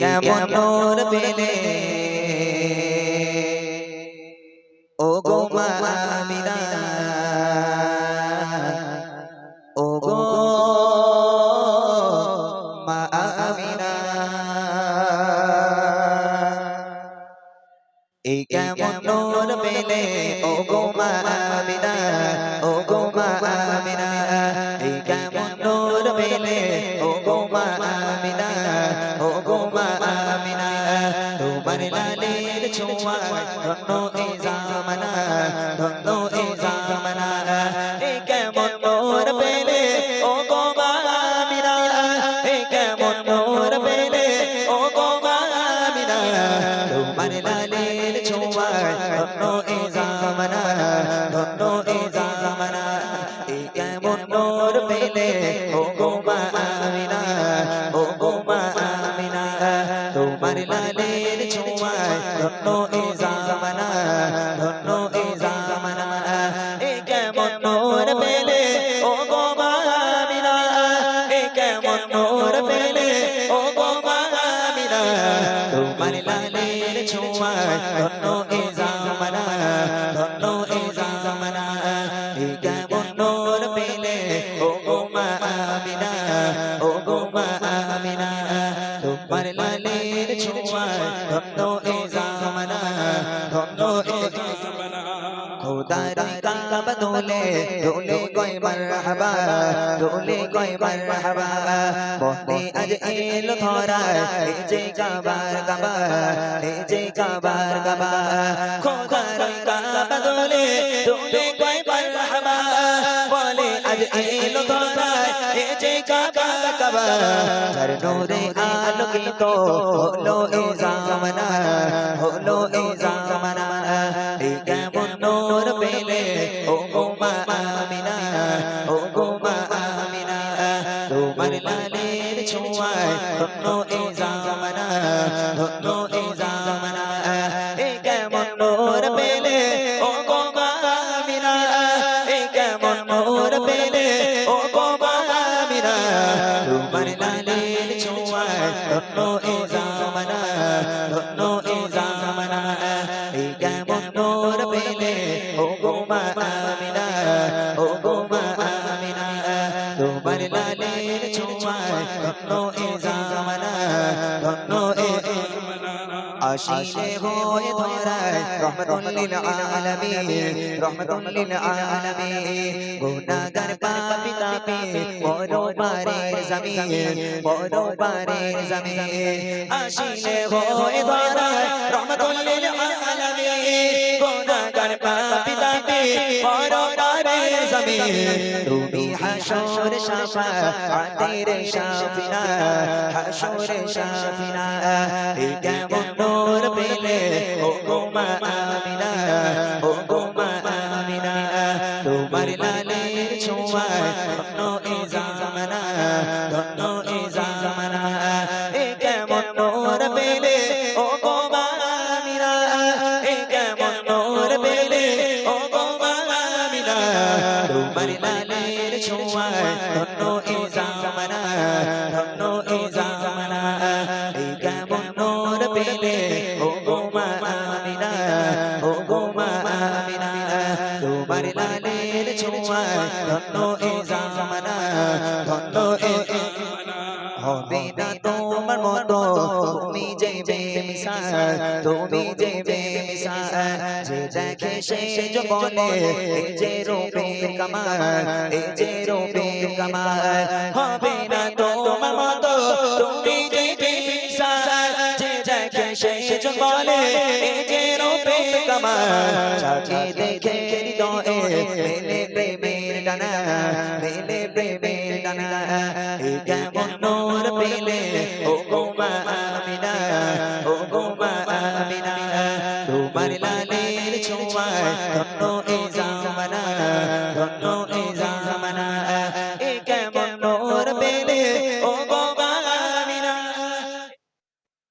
কেমন নূর পেলে ও গো মা আমিনা ও গো মা আমিনা এই কেমন নূর পেলে ও গো মা আমিনা ও গো মা আমিনা এই কেমন নূর পেলে ও গো মা আমিনা তোমার লালের ছোঁয়া ধন্য এই জামানা ধন্য তোমার লালের ছোঁয়া ধন্য এই জামানা ধন্য এই ধন্য এই জামানা, ধন্য এই জামানা। খোদারি কাবা দোলে দোলে কই মারহাবা দোলে কই মারহাবা। বলে আজ এলো ধরা এই কাবার কাবা এই যে কাবার কাবা। খোদারি কাবা দোলে দোলে কই মারহাবা। এলো ধরা এই যে কাবা কাবা। যার নূরে আলোকিত হলো এই জামানা, হলো এই জামানা। এই কেমন নূর পেলে, ও গো মা আমিনা, ও গো মা আমিনা। তোমার লালের ছোঁয়ায় ধন্য এই জামানা, ধন্য এই জামানা। এই কেমন নূর পেলে, ও গো মা আমিনা। এই কেমন নূর মা আমিনা ও গো মা আমিনা তোমার আশিলে হয়ে ধরায় রহমতুল্লিল আলামিন রহমতুল্লিল আলামিন। গুনাহগার পাপী তাপি পরবারের জমিন পরবারের জমিন। আশিলে হয়ে ধরায় রহমতুল্লিল আলামিন। তুমি হাসর শাফাতের শাফিনা, হাসর শাফিনা এই কেমন নূর পেলে? ও গো মা আমিনা, ও গো আমিনা, তোমার লালের ছোঁয়ায় ধন্য এই লালের ছোঁয়ায় ধন্য এই জামানা ধন্য এই জামানা এই কেমন নূর পেলে ও গো মা আমিনা ও গো মা আমিনা তোমার লালের ছোঁয়ায় ধন্য তুমি যে বেমিসাল তুমি দেখে সে বলে এই যে রূপের কামাল এই যে রূপের কামাল। হবে না তোমার মতো, তুমি যে বেমিসাল যে দেখে সে বলে এই যে রূপের কামাল। যাকে দেখে হৃদয়ে মেলে প্রেমের ডানা, মেলে প্রেমের ডানা। এই কেমন ও ধন্য এই জামানা, ধন্য এই জামানা এই কেমন নূর পেলে, ও গো মা আমিনা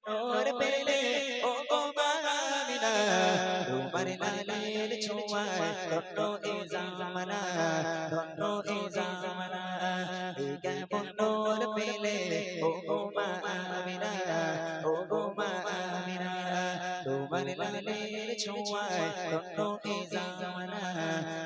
নূর পেলে, ও গো মা আমিনা তোমার লালের ছোঁয়ায় ধন্য এই জামানা, ধন্য এই জামানা এই কেমন নূর পেলে, ও গো মা আমিনা ও তোমার লালের ছোঁয়ায় ধন্য এ